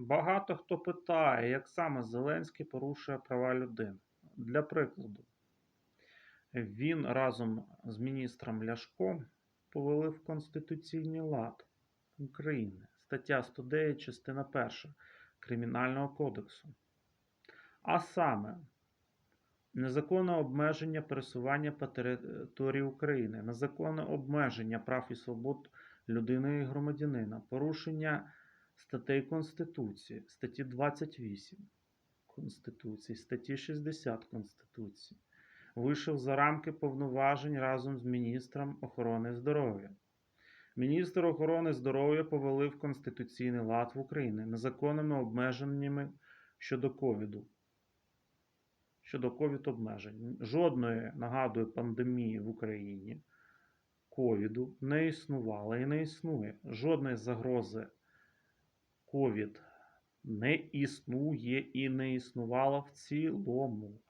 Багато хто питає, як саме Зеленський порушує права людини. Для прикладу, він разом з міністром Ляшком повели в Конституційний лад України. Стаття 109, частина 1 Кримінального кодексу. А саме, незаконне обмеження пересування по території України, незаконне обмеження прав і свобод людини і громадянина, порушення статей Конституції, статті 28 Конституції, статті 60 Конституції, вийшов за рамки повноважень разом з міністром охорони здоров'я. Міністр охорони здоров'я повалив Конституційний лад в Україні незаконними обмеженнями щодо ковіду. Щодо ковід обмежень. Жодної, нагадую, пандемії в Україні ковіду не існувало і не існує. Жодної загрози ковід не існує і не існувало в цілому.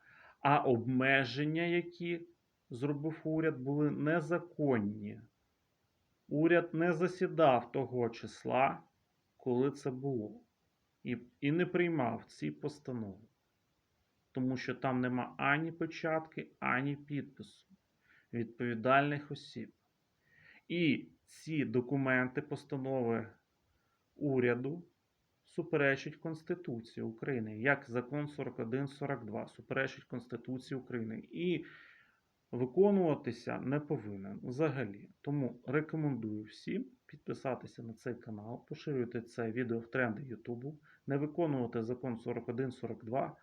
А обмеження, які зробив уряд, були незаконні. Уряд не засідав того числа, коли це було, і, і не приймав ці постанови, тому що там нема ані печатки, ані підпису відповідальних осіб. І ці документи, постанови уряду суперечить Конституції України, як закон 4142 суперечить Конституції України. І виконуватися не повинен взагалі. Тому рекомендую всім підписатися на цей канал, поширювати це відео в тренди Ютубу, не виконувати закон 4142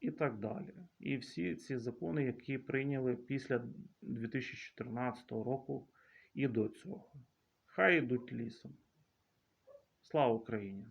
і так далі. І всі ці закони, які прийняли після 2014 року і до цього. Хай йдуть лісом. Слава Україні!